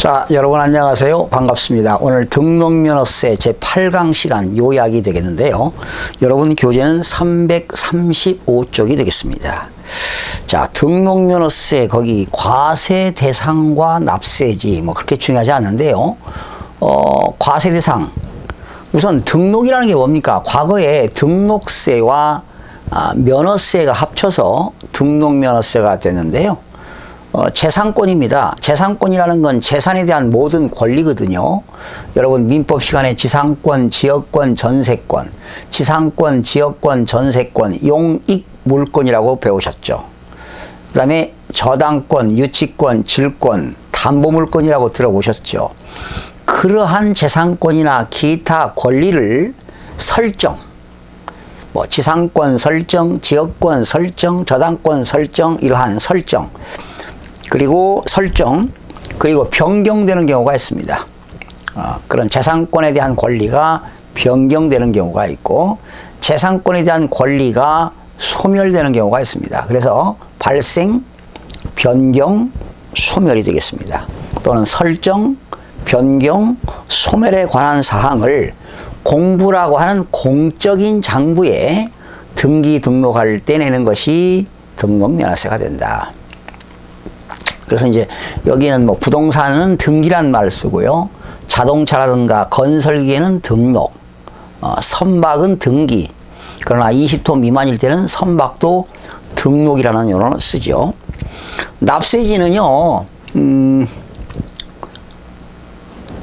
자, 여러분 안녕하세요. 반갑습니다. 오늘 등록면허세 제8강 시간 요약이 되겠는데요. 여러분 교재는 335쪽이 되겠습니다. 자, 등록면허세 거기 과세 대상과 납세지 뭐 그렇게 중요하지 않는데요. 어, 과세 대상 우선 등록이라는 게 뭡니까? 과거에 등록세와 아, 면허세가 합쳐서 등록면허세가 됐는데요. 어, 재산권입니다. 재산권이라는 건 재산에 대한 모든 권리거든요. 여러분 민법 시간에 지상권, 지역권, 전세권, 지상권, 지역권, 전세권, 용익 물권이라고 배우셨죠. 그 다음에 저당권, 유치권, 질권, 담보물권이라고 들어보셨죠. 그러한 재산권이나 기타 권리를 설정, 뭐 지상권 설정, 지역권 설정, 저당권 설정, 이러한 설정, 그리고 설정 그리고 변경되는 경우가 있습니다. 어, 그런 재산권에 대한 권리가 변경되는 경우가 있고 재산권에 대한 권리가 소멸되는 경우가 있습니다. 그래서 발생, 변경, 소멸이 되겠습니다. 또는 설정, 변경, 소멸에 관한 사항을 공부라고 하는 공적인 장부에 등기 등록할 때 내는 것이 등록 면허세가 된다. 그래서 이제 여기는 뭐 부동산은 등기란 말을 쓰고요. 자동차라든가 건설기에는 등록, 어, 선박은 등기. 그러나 20톤 미만일 때는 선박도 등록이라는 용어를 쓰죠. 납세지는요, 음,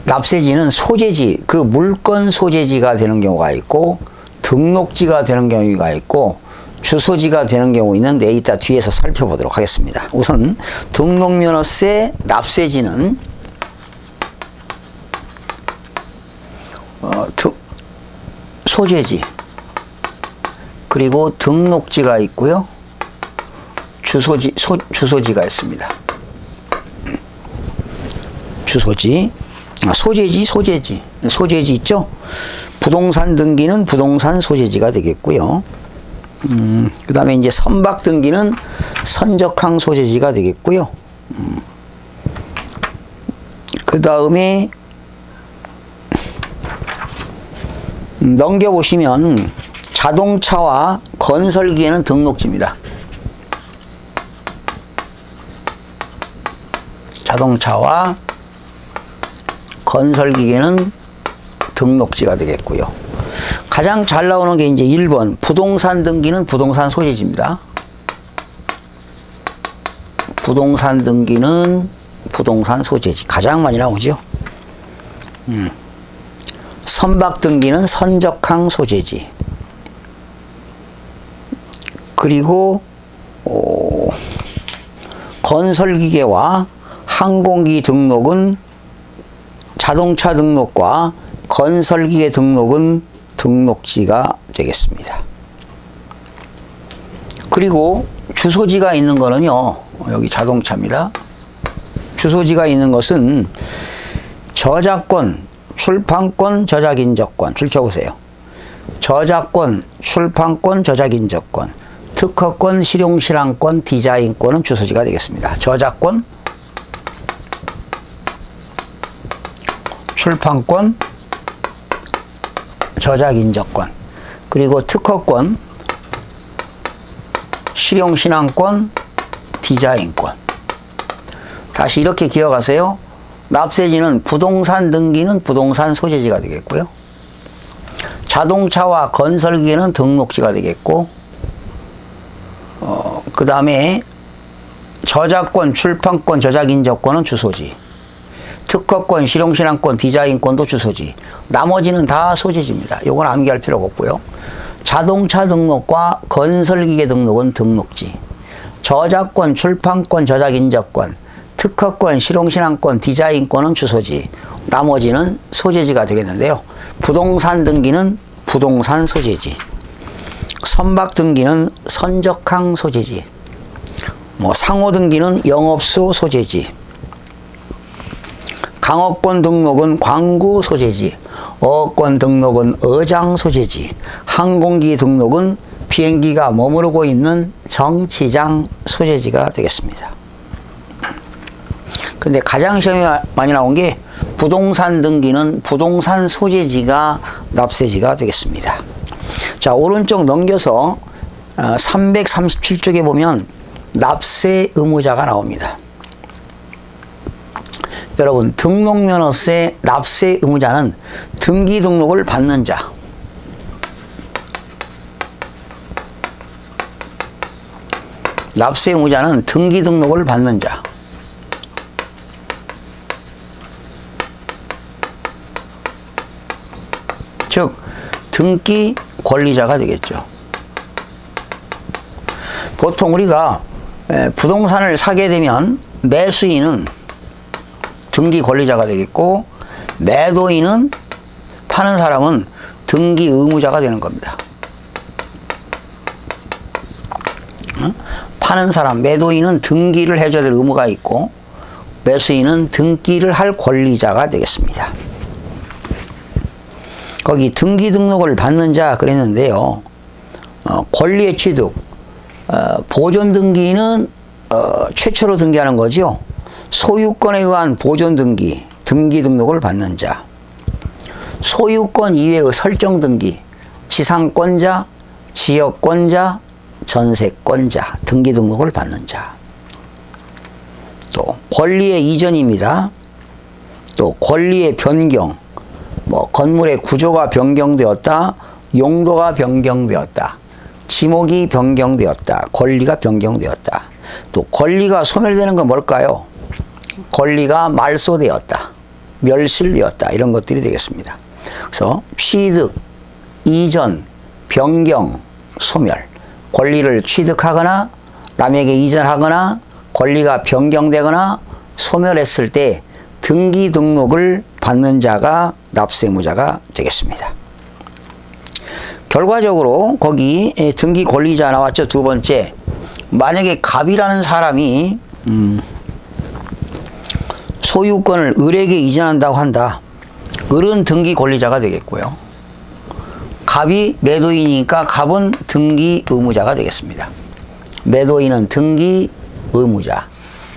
납세지는 소재지, 그 물건 소재지가 되는 경우가 있고, 등록지가 되는 경우가 있고, 주소지가 되는 경우 있는데 이따 뒤에서 살펴보도록 하겠습니다. 우선 등록면허세 납세지는 어, 소재지 그리고 등록지가 있고요. 주소지 소, 주소지가 있습니다. 주소지 아, 소재지 소재지 소재지 있죠. 부동산 등기는 부동산 소재지가 되겠고요. 음, 그 다음에 이제 선박 등기는 선적항 소재지가 되겠고요. 음, 그 다음에 음, 넘겨보시면 자동차와 건설기에는 등록지입니다. 자동차와 건설기계는 등록지가 되겠고요. 가장 잘 나오는 게 이제 1번 부동산 등기는 부동산 소재지입니다. 부동산 등기는 부동산 소재지 가장 많이 나오죠. 음. 선박 등기는 선적항 소재지. 그리고 오, 건설기계와 항공기 등록은 자동차 등록과 건설기계 등록은 등록지가 되겠습니다. 그리고 주소지가 있는 거는요. 여기 자동차입니다. 주소지가 있는 것은 저작권, 출판권, 저작인적권 줄쳐보세요. 저작권, 출판권, 저작인적권, 특허권, 실용실황권, 디자인권은 주소지가 되겠습니다. 저작권, 출판권, 저작 인적권, 그리고 특허권, 실용 신앙권, 디자인권. 다시 이렇게 기억하세요. 납세지는 부동산 등기는 부동산 소재지가 되겠고요. 자동차와 건설기에는 등록지가 되겠고, 어, 그 다음에 저작권, 출판권, 저작인적권은 주소지. 특허권, 실용신앙권, 디자인권도 주소지. 나머지는 다 소재지입니다. 요건 암기할 필요가 없고요. 자동차 등록과 건설기계 등록은 등록지. 저작권, 출판권, 저작인적권, 특허권, 실용신앙권, 디자인권은 주소지. 나머지는 소재지가 되겠는데요. 부동산 등기는 부동산 소재지. 선박 등기는 선적항 소재지. 뭐 상호 등기는 영업소 소재지. 강업권 등록은 광구 소재지, 어권 등록은 어장 소재지, 항공기 등록은 비행기가 머무르고 있는 정치장 소재지가 되겠습니다. 근데 가장 시험에 많이 나온 게 부동산 등기는 부동산 소재지가 납세지가 되겠습니다. 자, 오른쪽 넘겨서 337쪽에 어, 보면 납세 의무자가 나옵니다. 여러분, 등록면허세 납세 의무자는 등기 등록을 받는 자. 납세 의무자는 등기 등록을 받는 자. 즉 등기 권리자가 되겠죠. 보통 우리가 부동산을 사게 되면 매수인은 등기 권리자가 되겠고 매도인은 파는 사람은 등기 의무자가 되는 겁니다. 파는 사람, 매도인은 등기를 해줘야 될 의무가 있고 매수인은 등기를 할 권리자가 되겠습니다. 거기 등기 등록을 받는 자 그랬는데요. 어, 권리의 취득, 어, 보존 등기는 어, 최초로 등기하는 거죠. 소유권에 의한 보존 등기, 등기 등록을 받는 자. 소유권 이외의 설정 등기, 지상권자, 지역권자, 전세권자, 등기 등록을 받는 자. 또 권리의 이전입니다. 또 권리의 변경, 뭐 건물의 구조가 변경되었다, 용도가 변경되었다, 지목이 변경되었다, 권리가 변경되었다. 또 권리가 소멸되는 건 뭘까요? 권리가 말소되었다, 멸실되었다 이런 것들이 되겠습니다. 그래서 취득, 이전, 변경, 소멸, 권리를 취득하거나 남에게 이전하거나 권리가 변경되거나 소멸했을 때 등기 등록을 받는 자가 납세무자가 되겠습니다. 결과적으로 거기 등기 권리자 나왔죠. 두 번째. 만약에 갑이라는 사람이 음 소유권을 을에게 이전한다고 한다. 을은 등기 권리자가 되겠고요. 갑이 매도인이니까 갑은 등기 의무자가 되겠습니다. 매도인은 등기 의무자,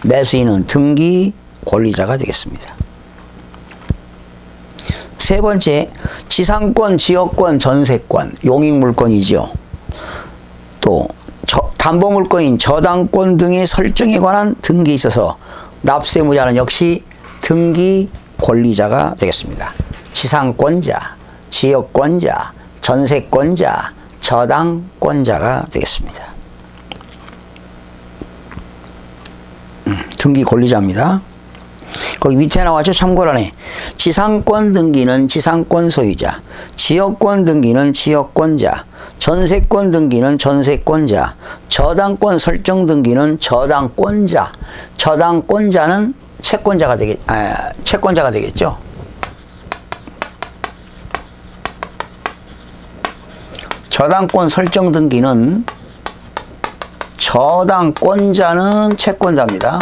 매수인은 등기 권리자가 되겠습니다. 세 번째, 지상권, 지역권, 전세권, 용익물권이죠. 또 담보물권인 저당권 등의 설정에 관한 등기에 있어서 납세무자는 역시 등기 권리자가 되겠습니다. 지상권자, 지역권자, 전세권자, 저당권자가 되겠습니다. 음, 등기 권리자입니다. 거기 밑에 나왔죠. 참고란에 지상권 등기는 지상권 소유자, 지역권 등기는 지역권자, 전세권 등기는 전세권자, 저당권 설정 등기는 저당권자, 저당권자는 채권자가 되겠, 아, 채권자가 되겠죠. 저당권 설정 등기는 저당권자는 채권자입니다.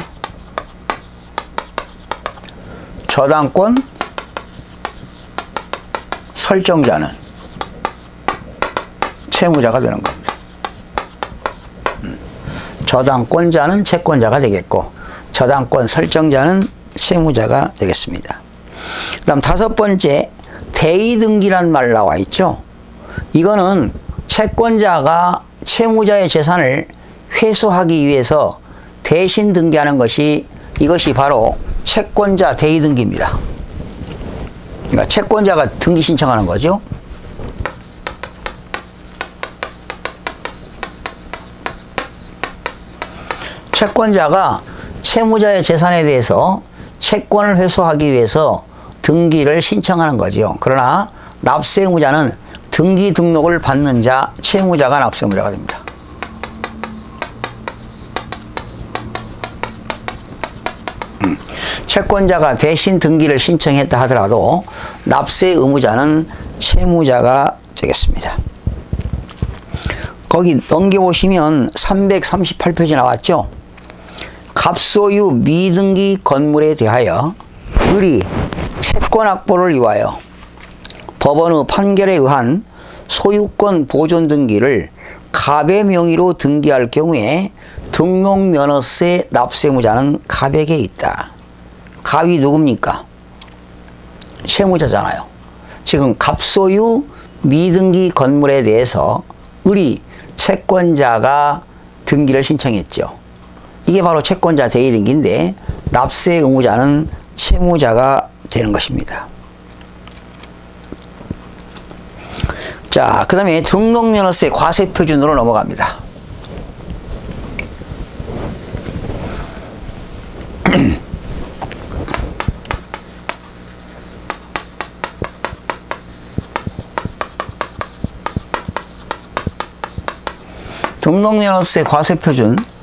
저당권 설정자는 채무자가 되는 겁니다. 음. 저당권자는 채권자가 되겠고 저당권 설정자는 채무자가 되겠습니다. 그 다음 다섯 번째 대의등기란 말 나와 있죠. 이거는 채권자가 채무자의 재산을 회수하기 위해서 대신 등기하는 것이 이것이 바로 채권자 대의 등기입니다. 그러니까 채권자가 등기 신청하는 거죠. 채권자가 채무자의 재산에 대해서 채권을 회수하기 위해서 등기를 신청하는 거죠. 그러나 납세 의무자는 등기 등록을 받는 자, 채무자가 납세 의무자가 됩니다. 채권자가 대신 등기를 신청했다 하더라도 납세 의무자는 채무자가 되겠습니다. 거기 넘겨보시면 338페이지 나왔죠. 갑소유 미등기 건물에 대하여 을이 채권 확보를 위하여 법원의 판결에 의한 소유권 보존 등기를 갑의 명의로 등기할 경우에 등록면허세 납세무자는 갑에게 있다. 가위 누굽니까? 채무자잖아요. 지금 갑소유 미등기 건물에 대해서 우리 채권자가 등기를 신청했죠. 이게 바로 채권자 대의등기인데 납세 의무자는 채무자가 되는 것입니다. 자, 그 다음에 등록면허세 과세표준으로 넘어갑니다. 등록면허세 과세표준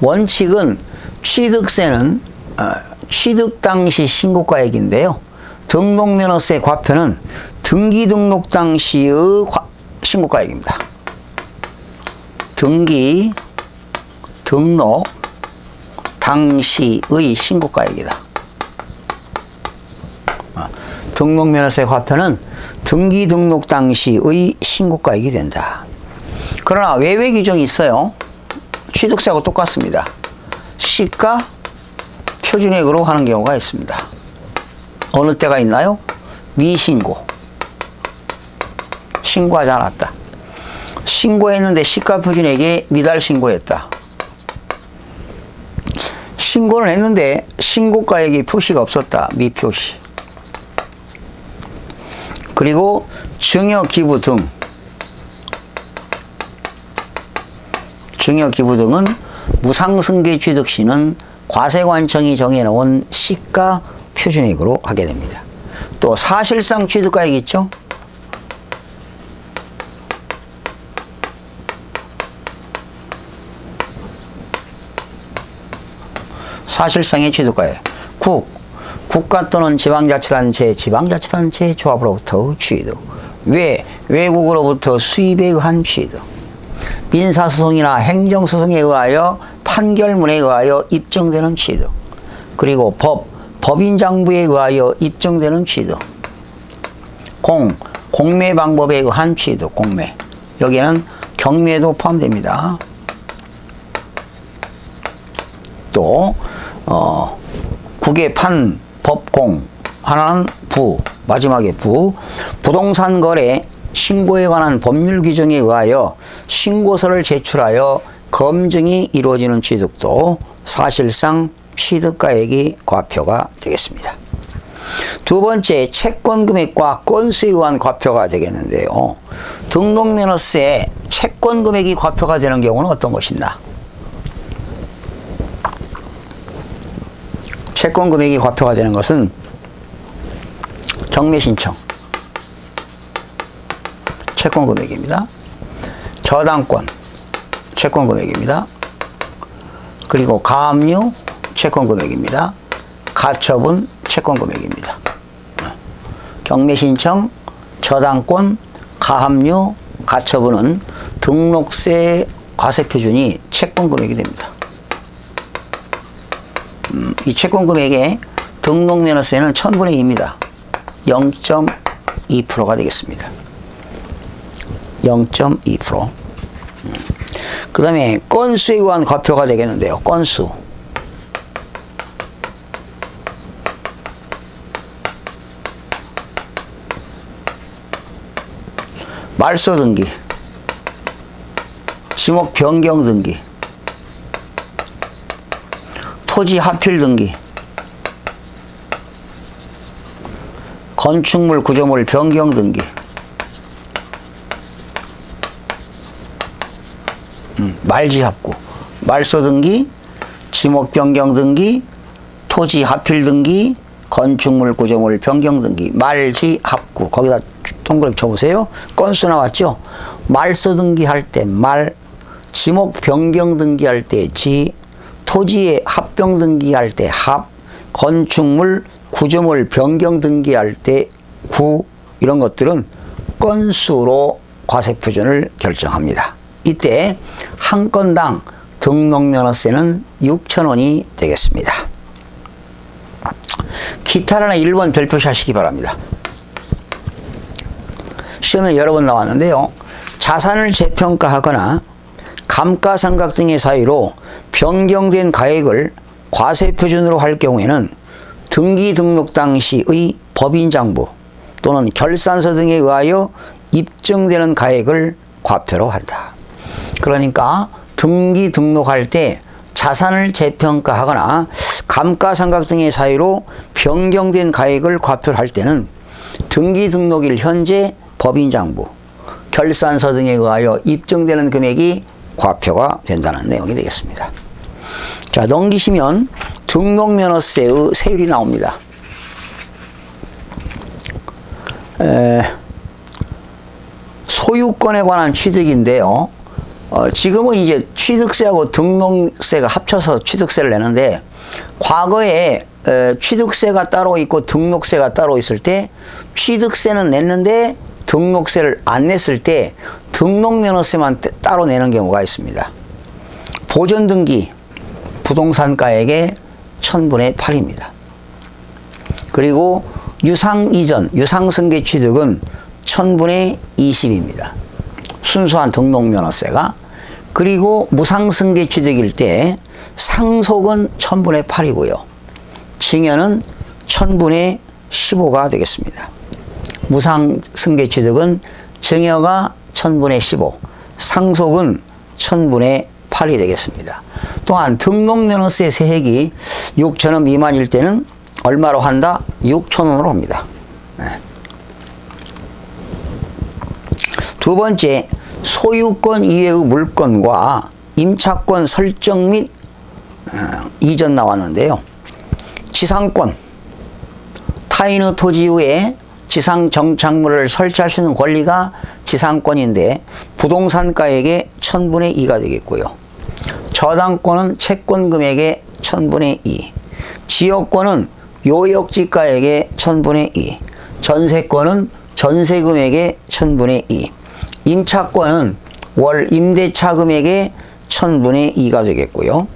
원칙은 취득세는 어, 취득 당시 신고가액인데요. 등록면허세 과표는 등기 등록 당시의 신고가액입니다. 등기 등록 당시의 신고가액이다. 어, 등록면허세 과표는 등기 등록 당시의 신고가액이 된다. 그러나 외외 규정이 있어요. 취득세하고 똑같습니다. 시가 표준액으로 하는 경우가 있습니다. 어느 때가 있나요? 미신고. 신고하지 않았다. 신고했는데 시가 표준액에 미달 신고했다. 신고는 했는데 신고가액이 표시가 없었다. 미표시. 그리고 증여 기부 등 증여기부 등은 무상승계 취득 시는 과세관청이 정해놓은 시가 표준액으로 하게 됩니다. 또 사실상 취득가액 있죠? 사실상의 취득가액. 국, 국가 또는 지방자치단체, 지방자치단체 조합으로부터 취득. 외, 외국으로부터 수입에 의한 취득. 민사소송이나 행정소송에 의하여 판결문에 의하여 입증되는 취득. 그리고 법, 법인장부에 의하여 입증되는 취득. 공, 공매 방법에 의한 취득, 공매. 여기에는 경매도 포함됩니다. 또, 어, 국의 판, 법공, 하나는 부, 마지막에 부, 부동산 거래, 신고에 관한 법률 규정에 의하여 신고서를 제출하여 검증이 이루어지는 취득도 사실상 취득가액이 과표가 되겠습니다. 두 번째 채권 금액과 건수에 의한 과표가 되겠는데요. 등록면허세 채권 금액이 과표가 되는 경우는 어떤 것이나 채권 금액이 과표가 되는 것은 경매 신청 채권 금액입니다. 저당권 채권 금액입니다. 그리고 가압류 채권 금액입니다. 가처분 채권 금액입니다. 경매 신청, 저당권, 가압류, 가처분은 등록세 과세 표준이 채권 금액이 됩니다. 음, 이 채권 금액의 등록 면허세는 1000분의 2입니다. 0.2%가 되겠습니다. 0.2%. 음. 그 다음에 건수에 의한 과표가 되겠는데요. 건수. 말소 등기, 지목 변경 등기, 토지 하필 등기, 건축물 구조물 변경 등기, 말지 합구, 말소 등기, 지목 변경 등기, 토지 하필 등기, 건축물 구조물 변경 등기, 말지 합구 거기다 동그라미 쳐보세요. 건수 나왔죠? 말소 등기 할 때 말, 지목 변경 등기 할 때 지, 토지의 합병 등기 할 때 합, 건축물 구조물 변경 등기 할 때 구, 이런 것들은 건수로 과세표준을 결정합니다. 이때 한 건당 등록면허세는 6천원이 되겠습니다. 기타라는 1번 별표시 하시기 바랍니다. 시험에 여러 번 나왔는데요. 자산을 재평가하거나 감가상각 등의 사유로 변경된 가액을 과세 표준으로 할 경우에는 등기 등록 당시의 법인장부 또는 결산서 등에 의하여 입증되는 가액을 과표로 한다. 그러니까 등기 등록할 때 자산을 재평가하거나 감가상각 등의 사유로 변경된 가액을 과표를 할 때는 등기 등록일 현재 법인장부, 결산서 등에 의하여 입증되는 금액이 과표가 된다는 내용이 되겠습니다. 자, 넘기시면 등록면허세의 세율이 나옵니다. 에, 소유권에 관한 취득인데요. 어, 지금은 이제 취득세하고 등록세가 합쳐서 취득세를 내는데 과거에 에, 취득세가 따로 있고 등록세가 따로 있을 때 취득세는 냈는데 등록세를 안 냈을 때 등록면허세만 따로 내는 경우가 있습니다. 보존등기 부동산가액의 천분의 8입니다. 그리고 유상이전, 유상승계 취득은 천분의 20입니다. 순수한 등록면허세가 그리고 무상승계 취득일 때 상속은 천분의 8이고요. 징여는 천분의 15가 되겠습니다. 무상승계 취득은 증여가 천분의 15, 상속은 천분의 8이 되겠습니다. 또한 등록면허세 세액이 6천원 미만일 때는 얼마로 한다? 6천원으로 합니다. 네. 두 번째, 소유권 이외의 물건과 임차권 설정 및 어, 이전 나왔는데요. 지상권, 타인의 토지 위에 지상 정착물을 설치할 수 있는 권리가 지상권인데 부동산가액의 천분의 2가 되겠고요. 저당권은 채권 금액의 천분의 2, 지역권은 요역지가액의 천분의 2, 전세권은 전세금액의 천분의 2, 임차권은 월 임대차 금액의 천분의 2가 되겠고요.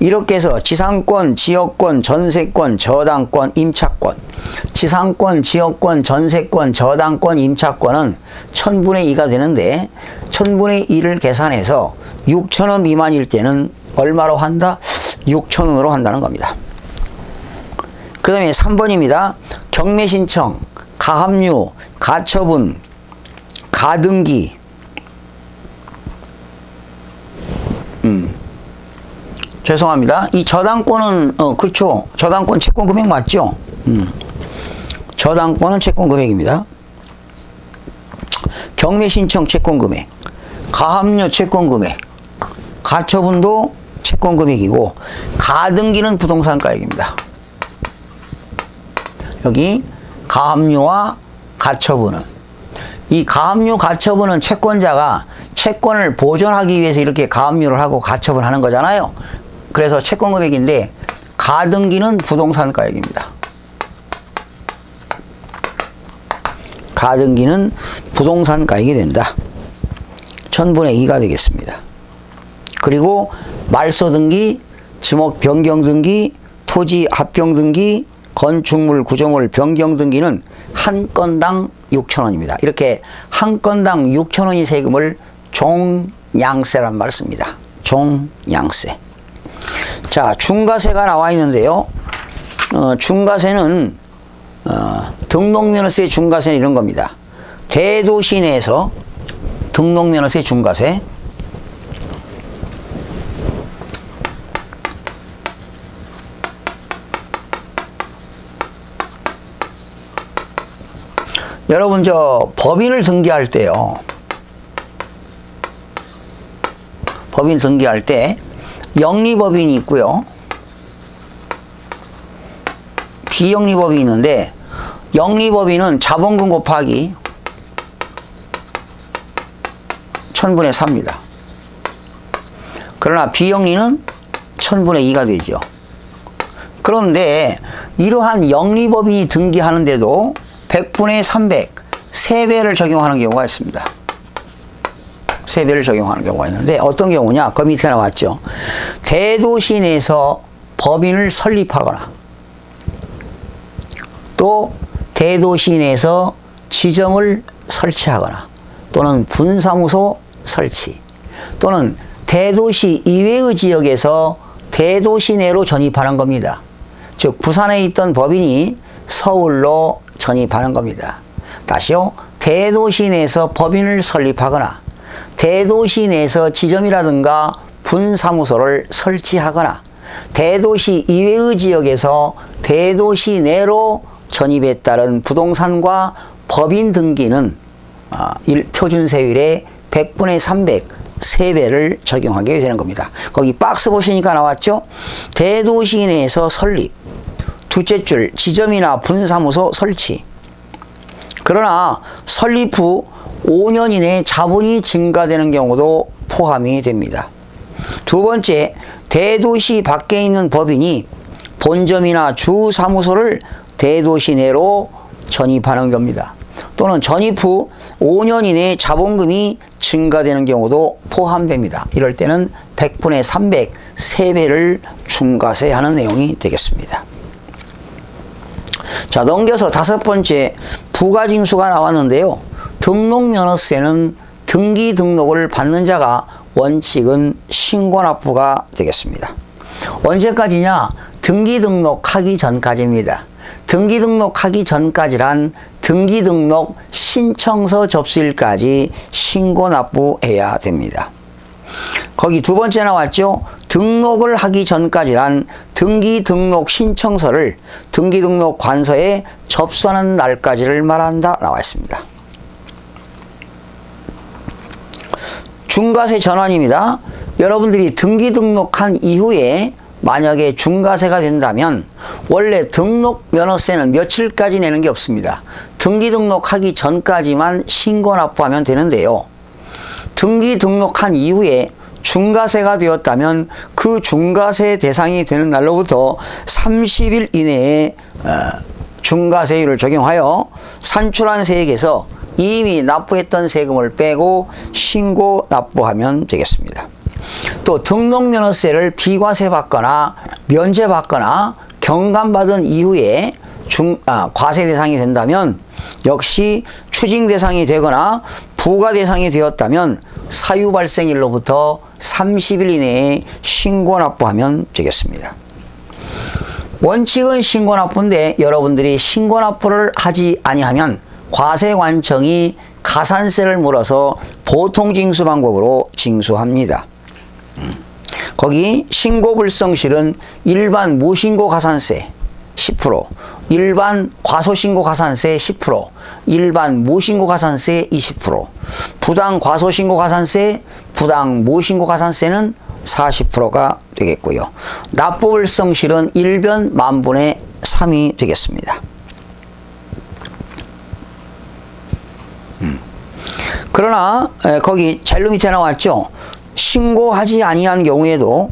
이렇게 해서 지상권, 지역권, 전세권, 저당권, 임차권 지상권, 지역권, 전세권, 저당권, 임차권은 천분의 2가 되는데 천분의 2를 계산해서 6천원 미만일 때는 얼마로 한다? 6천원으로 한다는 겁니다. 그 다음에 3번입니다. 경매 신청, 가합류, 가처분, 가등기, 음. 죄송합니다. 이 저당권은 어 그렇죠. 저당권 채권 금액 맞죠? 음. 저당권은 채권 금액입니다. 경매 신청 채권 금액, 가합류 채권 금액, 가처분도 채권 금액이고 가등기는 부동산 가액입니다. 여기 가압류와 가처분은 이 가압류 가처분은 채권자가 채권을 보존하기 위해서 이렇게 가압류를 하고 가처분 하는 거잖아요. 그래서 채권 금액인데 가등기는 부동산 가액입니다. 가등기는 부동산 가액이 된다. 천분의 2가 되겠습니다. 그리고 말소 등기, 지목 변경 등기, 토지 합병 등기, 건축물 구조물 변경 등기는 한 건당 6천 원입니다. 이렇게 한 건당 6천 원의 세금을 종양세란 말을 씁니다. 종양세. 자, 중과세가 나와 있는데요. 어, 중과세는 어, 등록면허세 중과세는 이런 겁니다. 대도시 내에서 등록면허세 중과세 여러분 저 법인을 등기할 때요. 법인 등기할 때 영리법인이 있고요. 비영리법인이 있는데 영리법인은 자본금 곱하기 천분의 4입니다. 그러나 비영리는 천분의 2가 되죠. 그런데 이러한 영리법인이 등기하는데도 100분의 300, 3배를 적용하는 경우가 있습니다. 3배를 적용하는 경우가 있는데 어떤 경우냐? 그 밑에 나왔죠. 대도시 내에서 법인을 설립하거나 또 대도시 내에서 지점을 설치하거나 또는 분사무소 설치 또는 대도시 이외의 지역에서 대도시 내로 전입하는 겁니다. 즉 부산에 있던 법인이 서울로 전입하는 겁니다. 다시요. 대도시 내에서 법인을 설립하거나 대도시 내에서 지점이라든가 분사무소를 설치하거나 대도시 이외의 지역에서 대도시 내로 전입에 따른 부동산과 법인 등기는 아, 표준세율의 100분의 300 3배를 적용하게 되는 겁니다. 거기 박스 보시니까 나왔죠? 대도시 내에서 설립, 둘째 줄 지점이나 분사무소 설치. 그러나 설립 후 5년 이내에 자본이 증가되는 경우도 포함이 됩니다. 두 번째, 대도시 밖에 있는 법인이 본점이나 주 사무소를 대도시 내로 전입하는 겁니다. 또는 전입 후 5년 이내에 자본금이 증가되는 경우도 포함됩니다. 이럴 때는 100분의 300, 3배를 중과세하는 내용이 되겠습니다. 자 넘겨서 다섯 번째 부가징수가 나왔는데요. 등록면허세는 등기 등록을 받는 자가 원칙은 신고납부가 되겠습니다. 언제까지냐? 등기 등록하기 전까지입니다. 등기 등록하기 전까지란 등기 등록 신청서 접수일까지 신고 납부해야 됩니다. 거기 두 번째 나왔죠. 등록을 하기 전까지란 등기 등록 신청서를 등기 등록 관서에 접수하는 날까지를 말한다 나와 있습니다. 중과세 전환입니다. 여러분들이 등기 등록한 이후에 만약에 중과세가 된다면 원래 등록 면허세는 며칠까지 내는 게 없습니다. 등기 등록하기 전까지만 신고 납부하면 되는데요. 등기 등록한 이후에 중과세가 되었다면 그 중과세 대상이 되는 날로부터 30일 이내에 어, 중과세율을 적용하여 산출한 세액에서 이미 납부했던 세금을 빼고 신고 납부하면 되겠습니다. 또 등록면허세를 비과세 받거나 면제 받거나 경감받은 이후에 중, 아, 과세 대상이 된다면 역시 추징 대상이 되거나 부과 대상이 되었다면 사유 발생일로부터 30일 이내에 신고 납부하면 되겠습니다. 원칙은 신고 납부인데 여러분들이 신고 납부를 하지 아니하면 과세관청이 가산세를 물어서 보통 징수 방법으로 징수합니다. 거기 신고 불성실은 일반 무신고 가산세 10%, 일반 과소신고 가산세 10%, 일반 무신고 가산세 20%, 부당 과소신고 가산세, 부당 무신고 가산세는 40%가 되겠고요. 납부불성실은 일변 만분의 3이 되겠습니다. 음. 그러나 거기 젤로 밑에 나왔죠. 신고하지 아니한 경우에도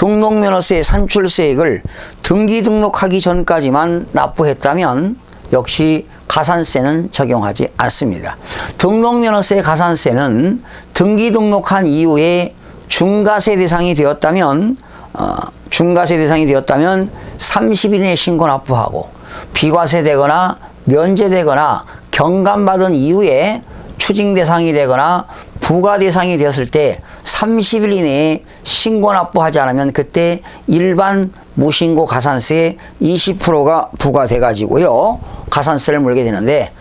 등록면허세 산출세액을 등기 등록하기 전까지만 납부했다면 역시 가산세는 적용하지 않습니다. 등록면허세 가산세는 등기 등록한 이후에 중과세 대상이 되었다면 어, 중과세 대상이 되었다면 30일 내 신고 납부하고 비과세 되거나 면제되거나 경감받은 이후에 추징 대상이 되거나 부과 대상이 되었을 때 30일 이내에 신고 납부하지 않으면 그때 일반 무신고 가산세 20%가 부과돼 가지고요. 가산세를 물게 되는데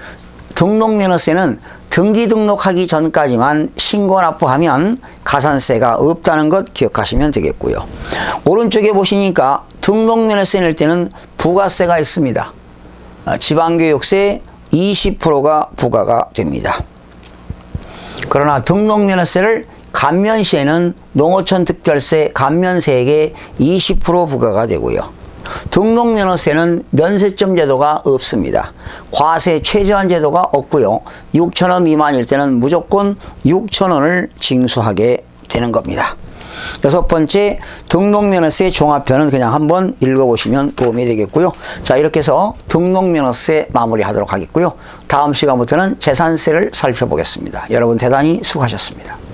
등록 면허세는 등기 등록하기 전까지만 신고 납부하면 가산세가 없다는 것 기억하시면 되겠고요. 오른쪽에 보시니까 등록 면허세 낼 때는 부가세가 있습니다. 아, 지방교육세 20%가 부과가 됩니다. 그러나 등록면허세를 감면 시에는 농어촌 특별세 감면세액의 20% 부과가 되고요. 등록면허세는 면세점 제도가 없습니다. 과세 최저한 제도가 없고요. 6천원 미만일 때는 무조건 6천원을 징수하게 되는 겁니다. 여섯 번째 등록면허세 종합편은 그냥 한번 읽어보시면 도움이 되겠고요. 자 이렇게 해서 등록면허세 마무리하도록 하겠고요. 다음 시간부터는 재산세를 살펴보겠습니다. 여러분 대단히 수고하셨습니다.